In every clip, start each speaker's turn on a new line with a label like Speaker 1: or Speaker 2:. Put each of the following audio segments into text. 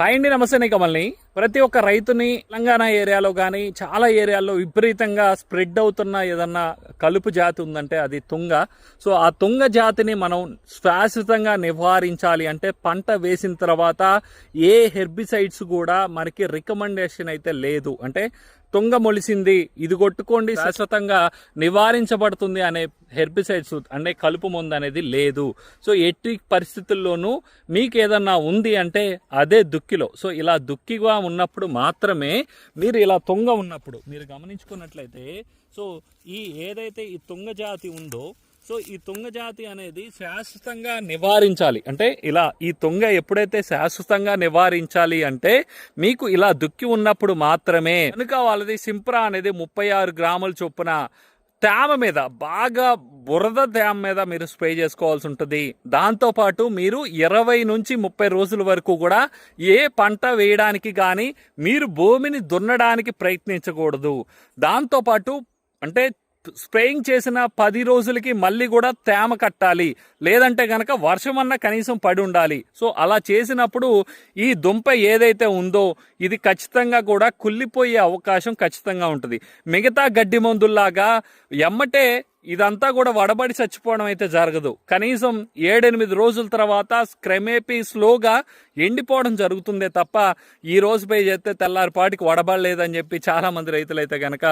Speaker 1: Hi అండి నమస్తే నేను కమల్ని. ప్రతి ఒక్క రైతుని తెలంగాణ ఏరియాలో కానీ చాలా ఏరియాల్లో విపరీతంగా స్ప్రెడ్ అవుతున్న ఏదన్నా కలుపు జాతి ఉందంటే అది తుంగ. సో ఆ తుంగ జాతిని మనం శాశ్వతంగా నివారించాలి అంటే పంట వేసిన తర్వాత ఏ హెర్బిసైడ్స్ కూడా మనకి రికమెండేషన్ అయితే లేదు. అంటే తుంగ మొలిసింది. ఇది కొట్టుకోండి శాశ్వతంగా నివారించబడుతుంది అనే హెర్బిసైడ్స్ అంటే కలుపు మందు అనేది లేదు. సో ఎట్టి పరిస్థితుల్లోనూ మీకు ఏదన్నా ఉంది అంటే అదే దుక్కిలో. సో ఇలా దుక్కిగా ఉన్నప్పుడు మాత్రమే మీరు ఇలా తుంగ ఉన్నప్పుడు మీరు గమనించుకున్నట్లయితే సో ఈ ఏదైతే ఈ తుంగ జాతి ఉందో సో ఈ తుంగ జాతి అనేది శాశ్వతంగా నివారించాలి. అంటే ఇలా ఈ తుంగ ఎప్పుడైతే శాశ్వతంగా నివారించాలి అంటే మీకు ఇలా దుక్కి ఉన్నప్పుడు మాత్రమే కనుక వాళ్ళది సింప్రా అనేది ముప్పై ఆరు గ్రాముల చొప్పున తేమ మీద బాగా బురద తేమ మీద మీరు స్ప్రే చేసుకోవాల్సి ఉంటుంది. దాంతోపాటు మీరు ఇరవై నుంచి ముప్పై రోజుల వరకు కూడా ఏ పంట వేయడానికి కానీ మీరు భూమిని దున్నడానికి ప్రయత్నించకూడదు. దాంతోపాటు అంటే స్ప్రేయింగ్ చేసిన పది రోజులకి మళ్ళీ కూడా తేమ కట్టాలి. లేదంటే కనుక వర్షం అన్న కనీసం పడి ఉండాలి. సో అలా చేసినప్పుడు ఈ దుంప ఏదైతే ఉందో ఇది ఖచ్చితంగా కూడా కుళ్ళిపోయే అవకాశం ఖచ్చితంగా ఉంటుంది. మిగతా గడ్డి మందుల్లాగా ఎమ్మటే ఇదంతా కూడా వడబడి చచ్చిపోవడం అయితే జరగదు. కనీసం ఏడెనిమిది రోజుల తర్వాత క్రమేపీ స్లోగా ఎండిపోవడం జరుగుతుందే తప్ప ఈ రోజు పై చేస్తే తెల్లారిపాటికి వడబడలేదని చెప్పి చాలా మంది రైతులు అయితే కనుక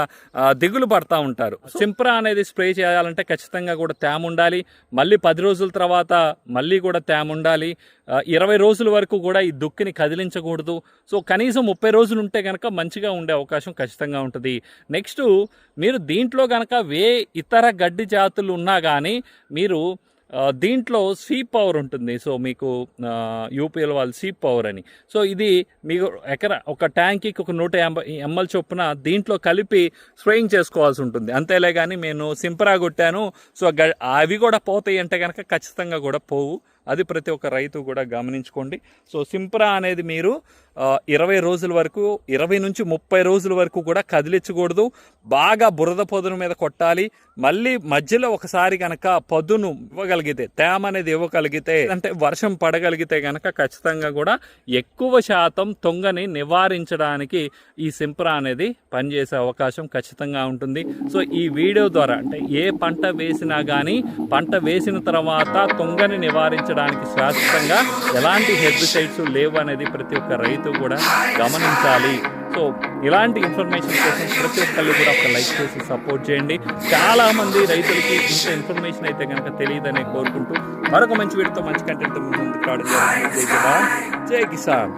Speaker 1: దిగులు పడతా ఉంటారు. సింప్రా అనేది స్ప్రే చేయాలంటే ఖచ్చితంగా కూడా తేమ ఉండాలి. మళ్ళీ పది రోజుల తర్వాత మళ్ళీ కూడా తేమ ఉండాలి. ఇరవై రోజుల వరకు కూడా ఈ దుక్కిని కదిలించకూడదు. సో కనీసం ముప్పై రోజులు ఉంటే కనుక మంచిగా ఉండే అవకాశం ఖచ్చితంగా ఉంటుంది. నెక్స్ట్ మీరు దీంట్లో కనుక వే ఇతర గడ్డి జాతులు ఉన్నా కానీ మీరు దీంట్లో సీప్ పవర్ ఉంటుంది. సో మీకు యూపీఎల్ వాళ్ళు సీప్ పవర్ అని. సో ఇది మీకు ఎకరా ఒక ట్యాంక్కి ఒక నూట ఎంబై ఎంఎల్ చొప్పున దీంట్లో కలిపి స్ప్రేయింగ్ చేసుకోవాల్సి ఉంటుంది. అంతేలే కానీ నేను సింపరా కొట్టాను. సో గ- అవి కూడా పోతాయి అంటే కనుక ఖచ్చితంగా కూడా పోవు. అది ప్రతి ఒక్క రైతు కూడా గమనించుకోండి. సో సింపరా అనేది మీరు ఇరవై రోజుల వరకు ఇరవై నుంచి ముప్పై రోజుల వరకు కూడా కదిలించకూడదు. బాగా బురద పొదును మీద కొట్టాలి. మళ్ళీ మధ్యలో ఒకసారి కనుక పదును ఇవ్వగలిగితే తేమ అనేది ఇవ్వగలిగితే అంటే వర్షం పడగలిగితే కనుక ఖచ్చితంగా కూడా ఎక్కువ శాతం తొంగని నివారించడానికి ఈ సింప్రా అనేది పనిచేసే అవకాశం ఖచ్చితంగా ఉంటుంది. సో ఈ వీడియో ద్వారా అంటే ఏ పంట వేసినా కానీ పంట వేసిన తర్వాత తొంగని నివారించడానికి శాశ్వతంగా ఎలాంటి హెర్బిసైడ్స్ లేవు అనేది ప్రతి ఒక్క రైతు కూడా గమనించాలి. సో ఇలాంటి ఇన్ఫర్మేషన్ కోసం ప్రతి ఒక్కళ్ళు కూడా ఒక లైక్ చేసి సపోర్ట్ చేయండి. చాలా మంది రైతులకి ఇంత ఇన్ఫర్మేషన్ అయితే కనుక తెలియదని కోరుకుంటూ మరొక మంచి వీడితో మంచి కంటెంట్ ముందుకు రావడం జై కిసాన్.